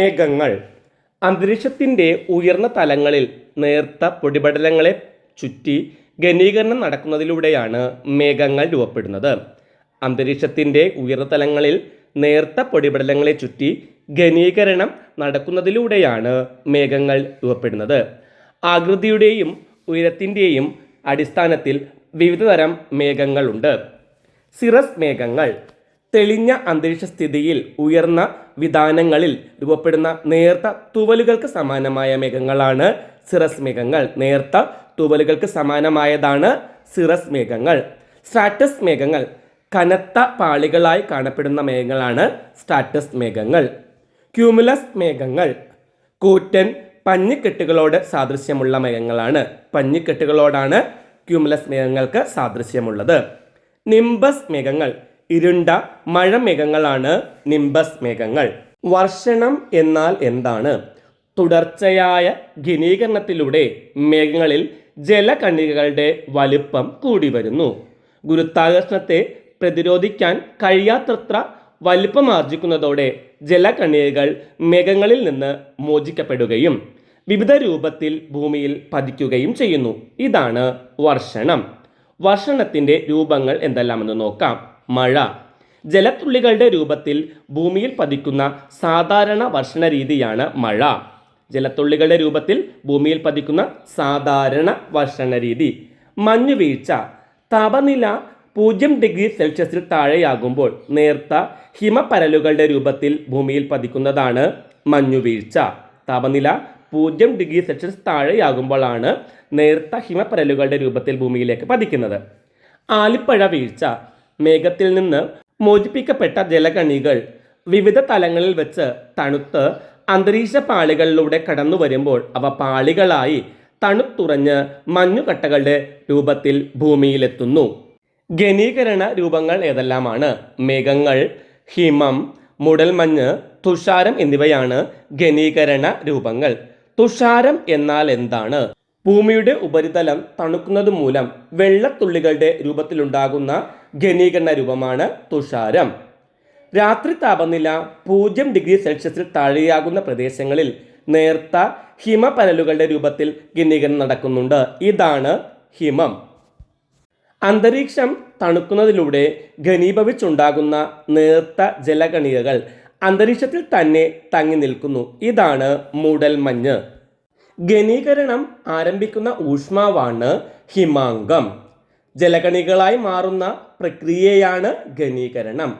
മേഘങ്ങൾ അന്തരീക്ഷത്തിന്റെ ഉയർന്ന തലങ്ങളിൽ നേർത്ത പൊടിപടലങ്ങളെ ചുറ്റി ഘനീകരണം നടക്കുന്നതിലൂടെയാണ് മേഘങ്ങൾ രൂപപ്പെടുന്നത്. അന്തരീക്ഷത്തിന്റെ ഉയർന്ന തലങ്ങളിൽ നേർത്ത പൊടിപടലങ്ങളെ ചുറ്റി ഘനീകരണം നടക്കുന്നതിലൂടെയാണ് മേഘങ്ങൾ രൂപപ്പെടുന്നത്. ആകൃതിയുടെയും ഉയരത്തിന്റെയും അടിസ്ഥാനത്തിൽ വിവിധതരം മേഘങ്ങളുണ്ട്. സിറസ് മേഘങ്ങൾ തെളിഞ്ഞ അന്തരീക്ഷ സ്ഥിതിയിൽ ഉയർന്ന വിധാനങ്ങളിൽ രൂപപ്പെടുന്ന നേർത്ത തുവലുകൾക്ക് സമാനമായ മേഘങ്ങളാണ് സിറസ് മേഘങ്ങൾ. നേർത്ത തുവലുകൾക്ക് സമാനമായതാണ് സിറസ് മേഘങ്ങൾ. സ്റ്റാറ്റസ് മേഘങ്ങൾ കനത്ത പാളികളായി കാണപ്പെടുന്ന മേഘങ്ങളാണ് സ്റ്റാറ്റസ് മേഘങ്ങൾ. ക്യൂമുലസ് മേഘങ്ങൾ കൂറ്റൻ പഞ്ഞിക്കെട്ടുകളോട് സാദൃശ്യമുള്ള മേഘങ്ങളാണ്. പഞ്ഞിക്കെട്ടുകളോടാണ് ക്യൂമുലസ് മേഘങ്ങൾക്ക് സാദൃശ്യമുള്ളത്. നിംബസ് മേഘങ്ങൾ ഇരുണ്ട മഴമേഘങ്ങളാണ് നിംബസ് മേഘങ്ങൾ. വർഷണം എന്നാൽ എന്താണ്? തുടർച്ചയായ ഘനീകരണത്തിലൂടെ മേഘങ്ങളിൽ ജലകണികകളുടെ വലുപ്പം കൂടി വരുന്നു. ഗുരുത്വാകർഷണത്തെ പ്രതിരോധിക്കാൻ കഴിയാത്തത്ര വലുപ്പമാർജിക്കുന്നതോടെ ജലകണികകൾ മേഘങ്ങളിൽ നിന്ന് മോചിക്കപ്പെടുകയും വിവിധ രൂപത്തിൽ ഭൂമിയിൽ പതിക്കുകയും ചെയ്യുന്നു. ഇതാണ് വർഷണം. വർഷണത്തിന്റെ രൂപങ്ങൾ എന്തെല്ലാമെന്ന് നോക്കാം. മഴ. ജലത്തുള്ളികളുടെ രൂപത്തിൽ ഭൂമിയിൽ പതിക്കുന്ന സാധാരണ വർഷണ രീതിയാണ് മഴ. ജലത്തുള്ളികളുടെ രൂപത്തിൽ ഭൂമിയിൽ പതിക്കുന്ന സാധാരണ വർഷണ രീതി. മഞ്ഞുവീഴ്ച താപനില പൂജ്യം ഡിഗ്രി സെൽഷ്യസിൽ താഴെയാകുമ്പോൾ നേർത്ത ഹിമപരലുകളുടെ രൂപത്തിൽ ഭൂമിയിൽ പതിക്കുന്നതാണ് മഞ്ഞുവീഴ്ച താപനില പൂജ്യം ഡിഗ്രി സെൽഷ്യസ് താഴെയാകുമ്പോഴാണ് നേർത്ത ഹിമപരലുകളുടെ രൂപത്തിൽ ഭൂമിയിലേക്ക് പതിക്കുന്നത്. ആലിപ്പഴ വീഴ്ച. മേഘത്തിൽ നിന്ന് മോചിപ്പിക്കപ്പെട്ട ജലകണികൾ വിവിധ തലങ്ങളിൽ വെച്ച് തണുത്ത് അന്തരീക്ഷ പാളികളിലൂടെ കടന്നു വരുമ്പോൾ അവ പാളികളായി തണുത്തുറഞ്ഞ് മഞ്ഞുകട്ടകളുടെ രൂപത്തിൽ ഭൂമിയിലെത്തുന്നു. ഘനീകരണ രൂപങ്ങൾ ഏതെല്ലാമാണ്? മേഘങ്ങൾ ഹിമം മുടൽമഞ്ഞ് തുഷാരം എന്നിവയാണ് ഘനീകരണ രൂപങ്ങൾ. തുഷാരം എന്നാൽ എന്താണ്? ഭൂമിയുടെ ഉപരിതലം തണുക്കുന്നത് മൂലം വെള്ളത്തുള്ളികളുടെ രൂപത്തിലുണ്ടാകുന്ന ഘനീകരണ രൂപമാണ് തുഷാരം. രാത്രി താപനില പൂജ്യം ഡിഗ്രി സെൽഷ്യസിൽ താഴെയാകുന്ന പ്രദേശങ്ങളിൽ നേർത്ത ഹിമപരലുകളുടെ രൂപത്തിൽ ഘനീകരണം നടക്കുന്നുണ്ട്. ഇതാണ് ഹിമം. അന്തരീക്ഷം തണുക്കുന്നതിലൂടെ ഘനീഭവിച്ചുണ്ടാകുന്ന നേർത്ത ജലകണികകൾ അന്തരീക്ഷത്തിൽ തന്നെ തങ്ങി നിൽക്കുന്നു. ഇതാണ് മൂടൽമഞ്ഞ്. ഘനീകരണം ആരംഭിക്കുന്ന ഊഷ്മാവാണ് ഹിമാങ്കം. ജലകണികളായി മാറുന്ന പ്രക്രിയയാണ് ഘനീകരണം.